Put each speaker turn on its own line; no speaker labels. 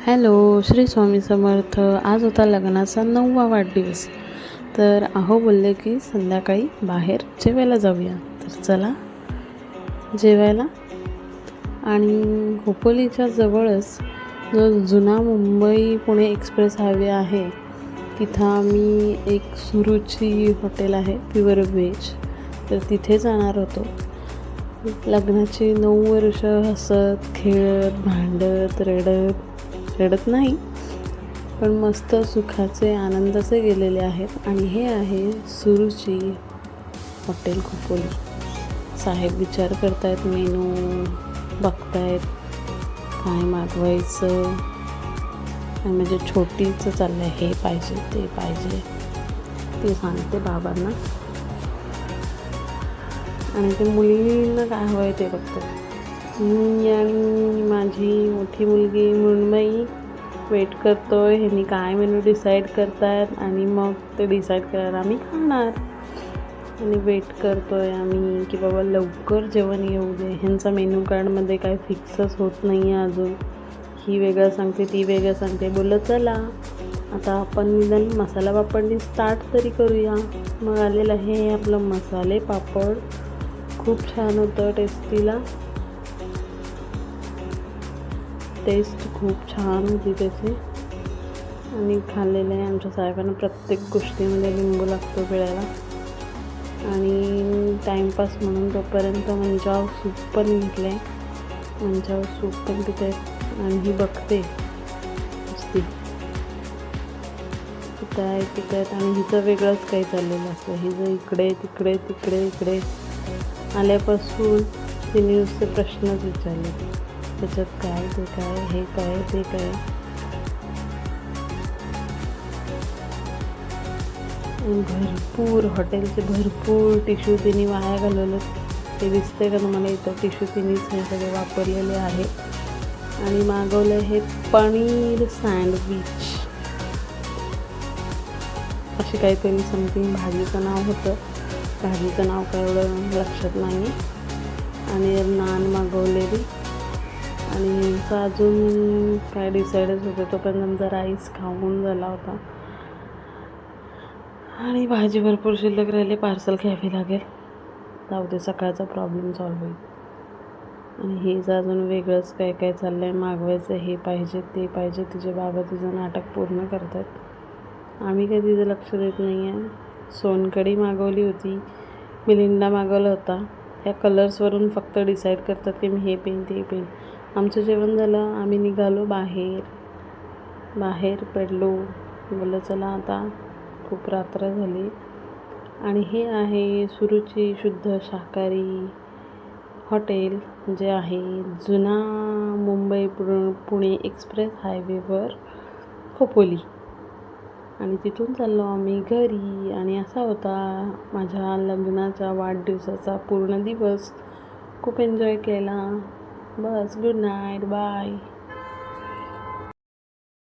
Hello Shri Swami Samarth. आज होता लग्नाचा नववा वाढदिवस. तर अहो बोलले की संध्याकाळी बाहेर जेवायला जाऊया. तर चला जेवायला. आणि खोपोलीच्या जवळच जो जुना मुंबई पुणे एक्सप्रेस हायवे आहे तिथं आम्ही एक सुरुची हॉटेल आहे प्युअर व्हेज. तर तिथे जाणार होतो. लग्नाची नऊ वर्ष हसत खेळत भांडत रडत रडत नाही. पण मस्त सुखाचे आनंदाचे गेलेले आहेत. आणि हे आहे सुरुची हॉटेल खोपोली. साहेब विचार करतायत मेनू बघतायत काय मागवायचं? आणि म्हणजे छोटीचं चाललं आहे हे पाहिजे ते पाहिजे. ते सांगते बाबांना. आणि ते मुलींना काय हवं आहे ते बघतात. मी आणि माझी मोठी मुलगी मृण्मयी वेट करतो आहे ह्यांनी काय मेनू डिसाईड करतात आणि मग ते डिसाईड करायला आम्ही खाणार. आणि वेट करतो आहे आम्ही की बाबा लवकर जेवण येऊ दे. ह्यांचा मेनू कार्डमध्ये काय फिक्सच होत नाही आहे अजून. ही वेगळं सांगते ती वेगळं सांगते. बोललं चला आता आपण निदान मसाला पापडनी स्टार्ट तरी करूया. मग आलेलं आहे आपलं मसाले पापड. खूप छान होतं टेस्टीला टेस्ट खूप छान होती त्याची. आणि खाल्लेलं आहे आमच्या साहेबांना प्रत्येक गोष्टीमध्ये लिंबू लागतो पिळायला. आणि टाईमपास म्हणून तोपर्यंत मंचाव सूप पण घेतलं. आहे मंचाव सूप पण तिथे आणि ही बघते. नुसती तिथं आहे तिथं आहेत आणि हिचं वेगळंच काही चाललेलं असतं. हिचं इकडे तिकडे तिकडे इकडे आल्यापासून तिने नुसते प्रश्नच विचारले. त्याच्यात काय ते काय हे काय ते काय? भरपूर हॉटेलचे भरपूर टिश्यू तिने वाया घालवलं. ते दिसतंय का तुम्हाला इथं? टिश्यू तिनेच हे सगळे वापरलेले आहे आणि मागवलं हे पनीर सँडविच. अशी काहीतरी समथिंग भाजीचं नाव होतं. भाजीचं नाव काय एवढं लक्षात नाही आणि नान मागवलेली. आणि अजून काय डिसाईडच होतं तोपर्यंत आमचा राईस खाऊन झाला होता. आणि भाजी भरपूर शिल्लक राहिली पार्सल घ्यावी लागेल. जाऊ दे सकाळचा प्रॉब्लेम सॉल्व होईल. आणि हेच अजून वेगळंच काय काय चाललं आहे मागवायचं हे पाहिजे ते पाहिजे तिचे बाबा तिचं नाटक पूर्ण करतात. आम्ही काही तिचं लक्ष देत नाही आहे सोनकडी मागवली होती मिलिंडा मागवला होता. ह्या कलर्सवरून फक्त डिसाईड करतात की मी हे पेन ते पेन. आमचं जेवण झालं आम्ही निघालो बाहेर. बाहेर पडलो. बोललं चला आता खूप रात्र झाली. आणि हे आहे सुरुची शुद्ध शाकाहारी हॉटेल जे आहे जुना मुंबई पु पुणे एक्सप्रेस हायवेवर खोपोली. आणि तिथून चाललो आम्ही घरी. आणि असा होता माझ्या लग्नाच्या वाढदिवसाचा पूर्ण दिवस. खूप एन्जॉय केला. Buzz, good night. Bye.